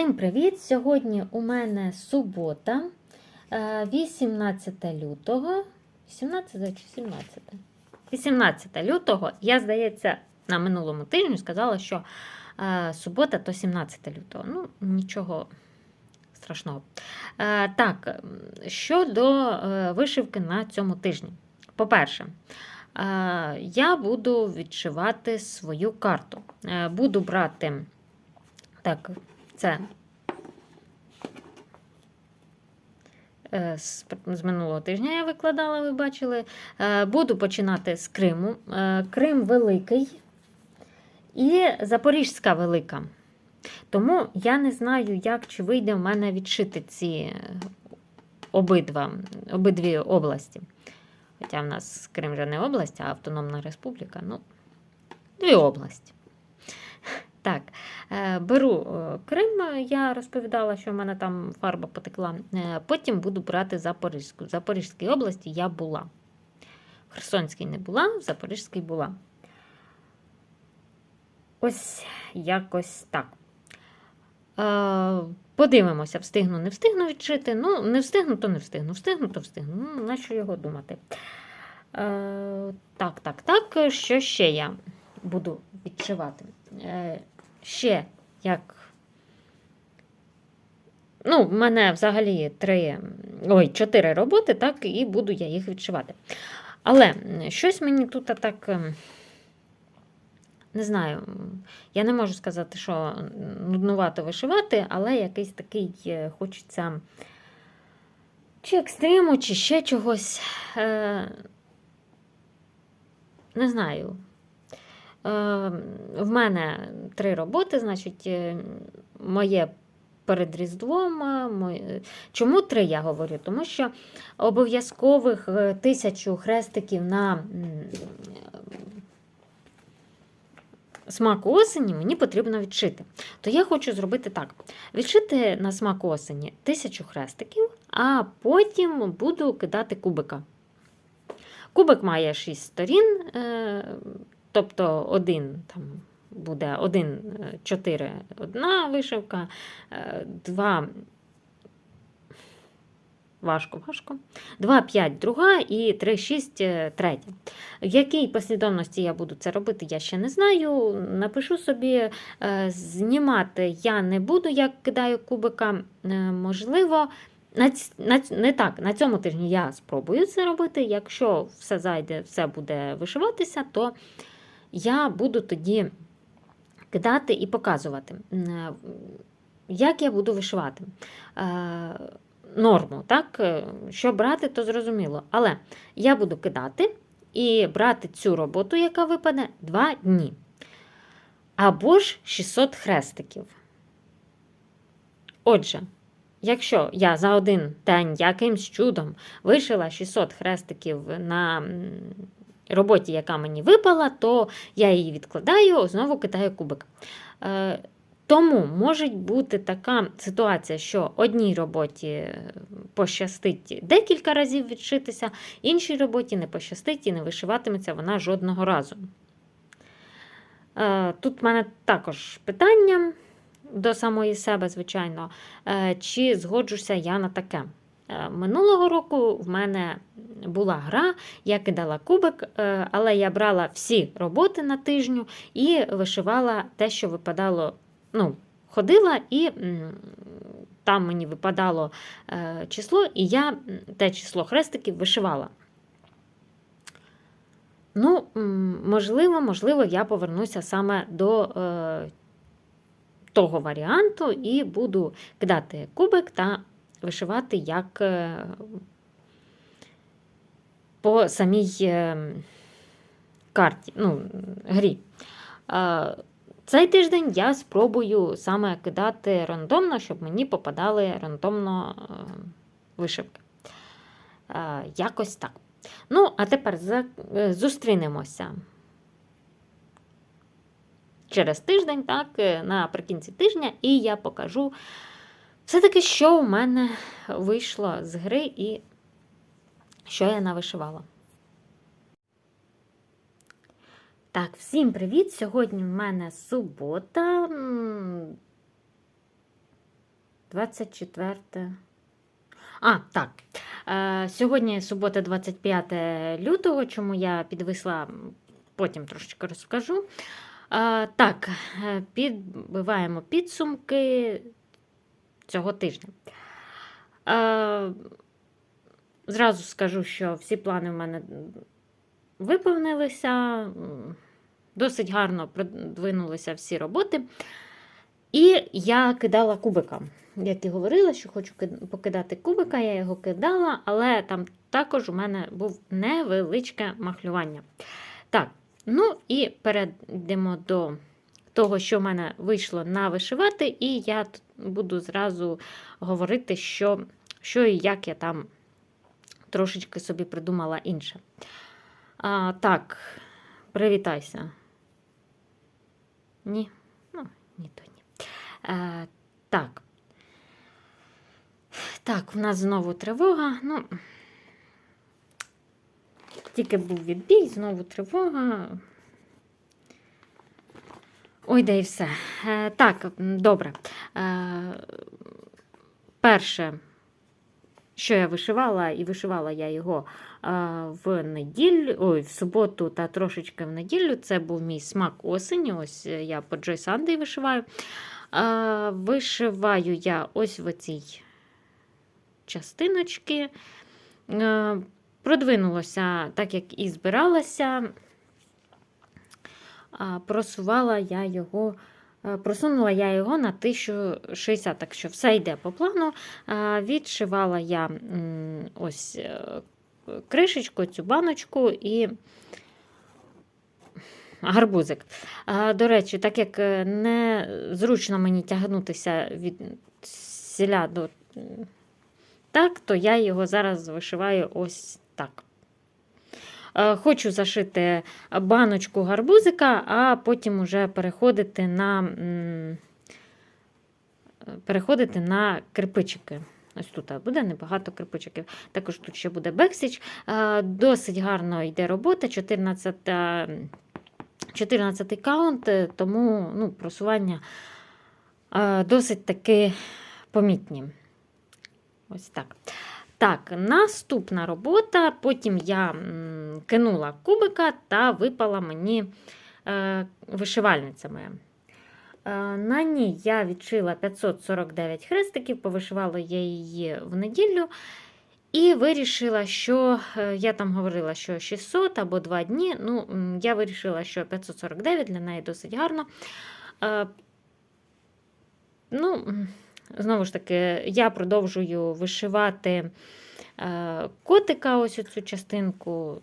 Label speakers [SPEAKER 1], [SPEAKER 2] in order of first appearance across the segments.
[SPEAKER 1] Всім привіт! Сьогодні у мене субота, е, 18 лютого. 18 чи 17? 18 лютого. Я, здається, на минулому тижні сказала, що е, субота то 17 лютого. Ну, нічого страшного. Е, Так, щодо е, вишивки на цьому тижні. По-перше, е, я буду відшивати свою карту. Е, Буду брати. Так, це е, з, минулого тижня я викладала, ви бачили. Е, Буду починати з Криму. Е, Крим великий і Запорізька велика. Тому я не знаю, як чи вийде в мене відшити ці обидва, обидві області. Хоча в нас Крим вже не область, а Автономна Республіка. Ну, дві області. Так, е, беру е, Крим, я розповідала, що в мене там фарба потекла. Е, Потім буду брати Запорізьку. В Запорізькій області я була. В Херсонській не була, в Запорізькій була. Ось якось так. Е, Подивимося, встигну, не встигну відчити. Ну, не встигну, то не встигну. Встигну, то встигну. Ну, на що його думати. Е, Так, так, так. Що ще я буду відчивати? Е, Ще як. Ну, в мене взагалі три, ой, чотири роботи, так, і буду я їх відшивати. Але щось мені тут так. ем, Не знаю, я не можу сказати, що нуднувато вишивати, але якийсь такий е, хочеться чи екстриму, чи ще чогось. Е, Не знаю. Е, В мене три роботи, значить, е, моє перед Різдвом. е, Чому три я говорю? Тому що обов'язкових тисячу хрестиків на смак осені мені потрібно відшити. То я хочу зробити так: відшити на смак осені тисячу хрестиків, а потім буду кидати кубика. Кубик має 6 сторін, тобто один там буде один, е, чотири одна вишивка, е, два. Важко, важко. 2, 5 друга і 3, 6 е, третя. В якій послідовності я буду це робити, я ще не знаю. Напишу собі, е, знімати я не буду, як кидаю кубика. Е, Можливо, на, на, не так, на цьому тижні я спробую це робити. Якщо все зайде, все буде вишиватися, то я буду тоді кидати і показувати, Е, як я буду вишивати. Е, Норму, так? Е, Що брати, то зрозуміло. Але я буду кидати і брати цю роботу, яка випаде, два дні. Або ж 600 хрестиків. Отже, якщо я за один день якимсь чудом вишила 600 хрестиків на роботі, яка мені випала, то я її відкладаю, знову кидаю кубик. Е, Тому може бути така ситуація, що одній роботі е, пощастить декілька разів відшитися, іншій роботі не пощастить і не вишиватиметься вона жодного разу. Е, Тут в мене також питання до самої себе, звичайно, чи згоджуся я на таке. Е, Минулого року в мене була гра, я кидала кубик, е, але я брала всі роботи на тижню і вишивала те, що випадало. Ну, ходила, і там мені випадало е, число, і я те число хрестиків вишивала. Ну, можливо, можливо, я повернуся саме до е, того варіанту і буду кидати кубик та вишивати як е, по самій е, карті, ну, грі. Е, Цей тиждень я спробую саме кидати рандомно, щоб мені попадали рандомно вишивки. Якось так. Ну, а тепер зустрінемося через тиждень, так, наприкінці тижня, і я покажу все-таки, що у мене вийшло з гри і що я навишивала. Так, всім привіт! Сьогодні в мене субота. 24. А, так. Е, сьогодні субота, 25 лютого, чому я підвисла, потім трошечки розкажу. Е, так, е, підбиваємо підсумки цього тижня. Е, зразу скажу, що всі плани в мене виповнилися. Досить гарно продвинулися всі роботи. І я кидала кубика. Як і говорила, що хочу покидати кубика, я його кидала, але там також у мене був невеличке махлювання. Так, ну і перейдемо до того, що в мене вийшло на вишивати, і я буду зразу говорити, що, що і як я там трошечки собі придумала інше. А, так, привітайся. Ні, ну, ні, то ні. Е, так. Так, в нас знову тривога. Ну, тільки був відбій, знову тривога. Ой, де і все. Е, так, добре. Е, перше, що я вишивала, і вишивала я його е, в неділю, ой, в суботу та трошечки в неділю. Це був мій смак осені. Ось я по Joy Sunday вишиваю. Вишиваю я ось в цій частиночки. Продвинулося так, як і збиралася. Просувала я його, е, просунула я його на 1060, так що все йде по плану. Відшивала я ось е, кришечку, цю баночку і гарбузик. До речі, так як е, не зручно мені тягнутися від сіля до так, то я його зараз вишиваю ось так. Е, Хочу зашити баночку гарбузика, а потім уже переходити на, переходити на кирпичики. Ось тут буде небагато кирпичиків. Також тут ще буде бексіч. Е, Досить гарно йде робота. 14, 14 каунт, е, тому ну, просування досить таки помітні. Ось так. Так, наступна робота. Потім я кинула кубика та випала мені е, вишивальниця моя. Е, на ній я відшила 549 хрестиків, повишивала я її в неділю. І вирішила, що е, я там говорила, що 600 або 2 дні. Ну, я вирішила, що 549 для неї досить гарно. Е, ну, Знову ж таки, я продовжую вишивати е, котика, ось цю частинку,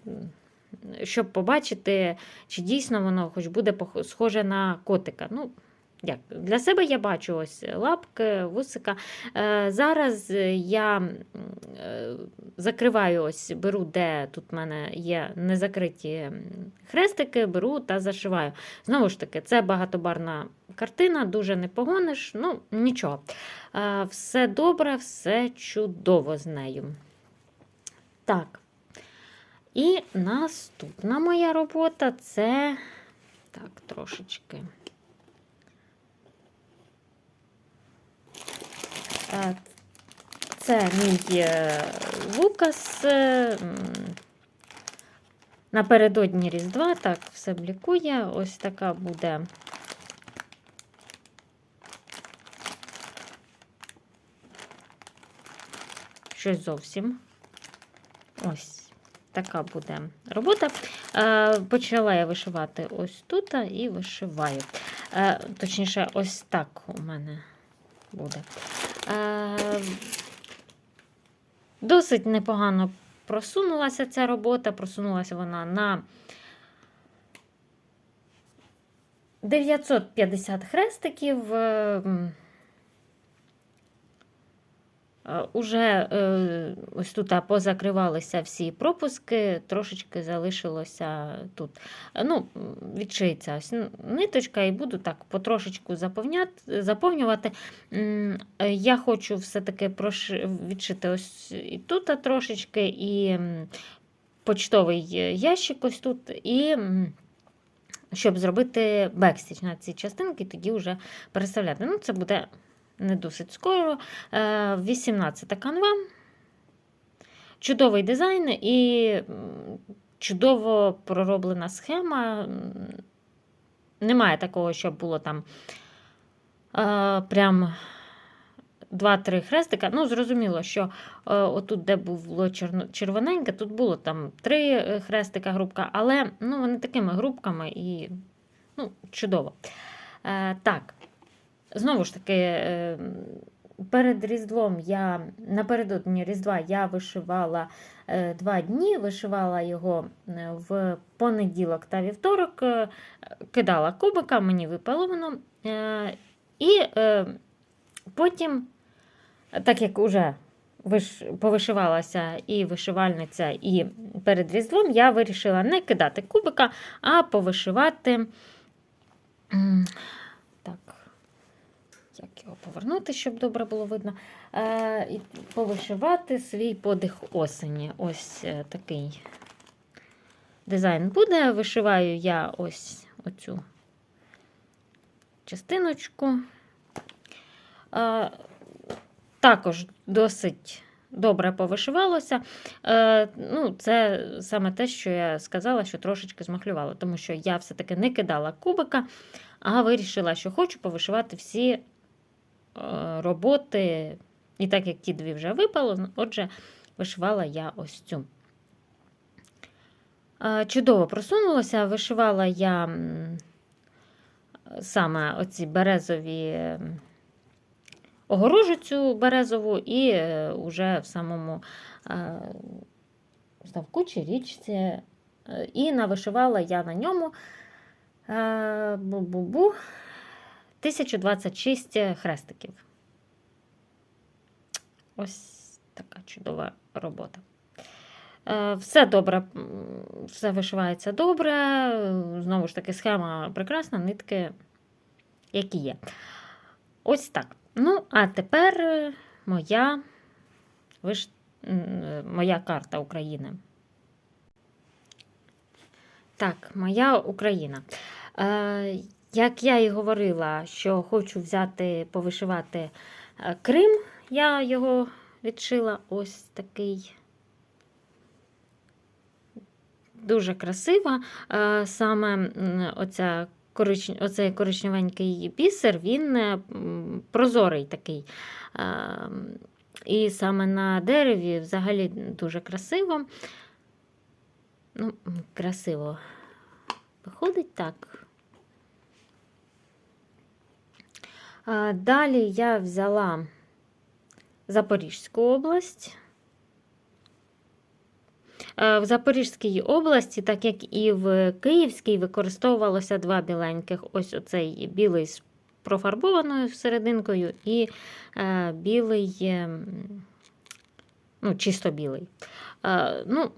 [SPEAKER 1] щоб побачити, чи дійсно воно хоч буде схоже на котика. Ну, як? Для себе я бачу ось лапки, вусика. Е, зараз я е, закриваю, ось, беру, де тут в мене є незакриті хрестики, беру та зашиваю. Знову ж таки, це багатобарна картина, дуже не погониш, ну нічого. Е, Все добре, все чудово з нею. Так. І наступна моя робота це так, трошечки. Е, Це мій е, Лукас. Напередодні Різдва, так, все блікує. Ось така буде. Щось зовсім. Ось така буде робота. Е, Почала я вишивати ось тут і вишиваю. Е, Точніше, ось так у мене буде. Е, Досить непогано просунулася ця робота, просунулася вона на 950 хрестиків. Е, Уже е, ось тут позакривалися всі пропуски, трошечки залишилося тут. Е, Ну, відшиється ось ниточка, і буду так потрошечку заповнювати. Я хочу все-таки відшити ось і тут трошечки, і почтовий ящик ось тут, і щоб зробити бекстіч на ці частинки, тоді вже переставляти. Ну, це буде не досить скоро. Е, 18 канва. Чудовий дизайн і чудово пророблена схема. Немає такого, щоб було там е, прям 2-3 хрестика. Ну, зрозуміло, що е, отут, де було червоненьке, тут було там 3 хрестика групка, але ну, вони такими групками і ну, чудово. Е, так, знову ж таки, е, перед Різдвом я напередодні Різдва я вишивала е, два дні, вишивала його е, в понеділок та вівторок, кидала кубика, мені випало воно. І потім, так як уже повишивалася і вишивальниця, і перед Різдвом, я вирішила не кидати кубика, а повишивати. м, Так, як його повернути, щоб добре було видно. Е, і повишивати свій подих осені. Ось е, такий дизайн буде. Вишиваю я ось оцю частиночку. Е, також досить добре повишивалося. Ну, це саме те, що я сказала, що трошечки змахлювала, тому що я все-таки не кидала кубика, а вирішила, що хочу повишивати всі роботи. І так як ті дві вже випало, ну, отже, вишивала я ось цю. Е, Чудово просунулося. Вишивала я саме оці березові огорожу цю березову, і е, уже в самому е, ставку чи річці. е, І навишивала я на ньому е, бу-бу-бу, 1026 хрестиків. Ось така чудова робота. Е, Все добре, все вишивається добре. е, Знову ж таки, схема прекрасна, нитки, які є. Ось так. Ну, а тепер е, моя, виш... е, моя карта України. Так, моя Україна. Як я і говорила, що хочу взяти, повишивати е, Крим, я його відшила ось такий. Дуже красива. Е, Саме оця корич... оцей коричневенький бісер, він е, прозорий такий. І саме на дереві взагалі дуже красиво. Ну, красиво виходить так. Е, Далі я взяла Запорізьку область. Е, В Запорізькій області, так як і в Київській, використовувалося два біленьких. Ось оцей білий з профарбованою серединкою і е, білий, е, ну, чисто білий. Е, ну,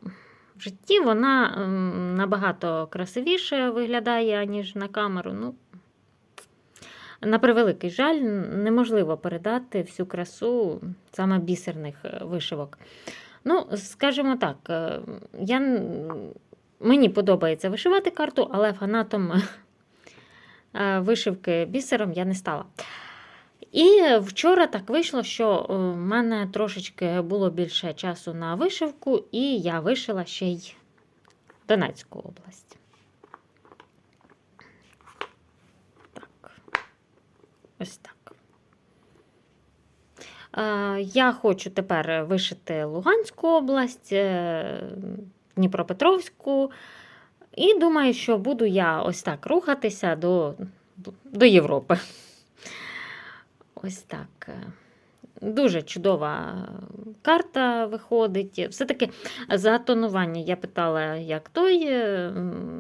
[SPEAKER 1] в житті вона набагато красивіше виглядає, ніж на камеру. Ну, на превеликий жаль, неможливо передати всю красу саме бісерних е, вишивок. Ну, скажімо так, е, я, мені подобається вишивати карту, але фанатом е, вишивки бісером я не стала. І вчора так вийшло, що в мене трошечки було більше часу на вишивку, і я вишила ще й Донецьку область. Ось так. Е, Я хочу тепер вишити Луганську область, е, Дніпропетровську. І думаю, що буду я ось так рухатися до, до Європи. Ось так. Дуже чудова карта виходить. Все-таки за тонування я питала, як той. е,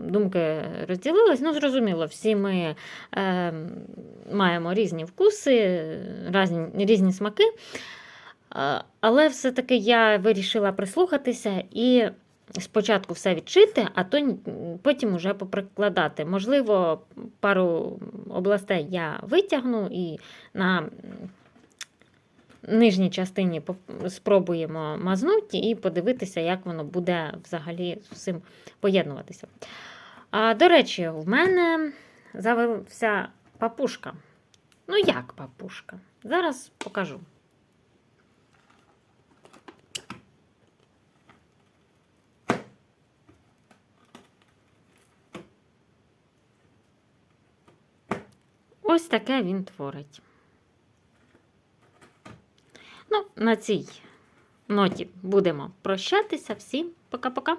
[SPEAKER 1] Думки розділились. Ну, зрозуміло, всі ми е, маємо різні вкуси, різні, різні смаки. Але все-таки я вирішила прислухатися і спочатку все відчити, а то потім уже поприкладати. Можливо, пару областей я витягну і на нижній частині спробуємо мазнути і подивитися, як воно буде взагалі з усім поєднуватися. А, До речі, в мене завелася папушка. Ну, як папушка? Зараз покажу. Ось таке він творить. Ну, на цій ноті будемо прощатися. Всім пока-пока.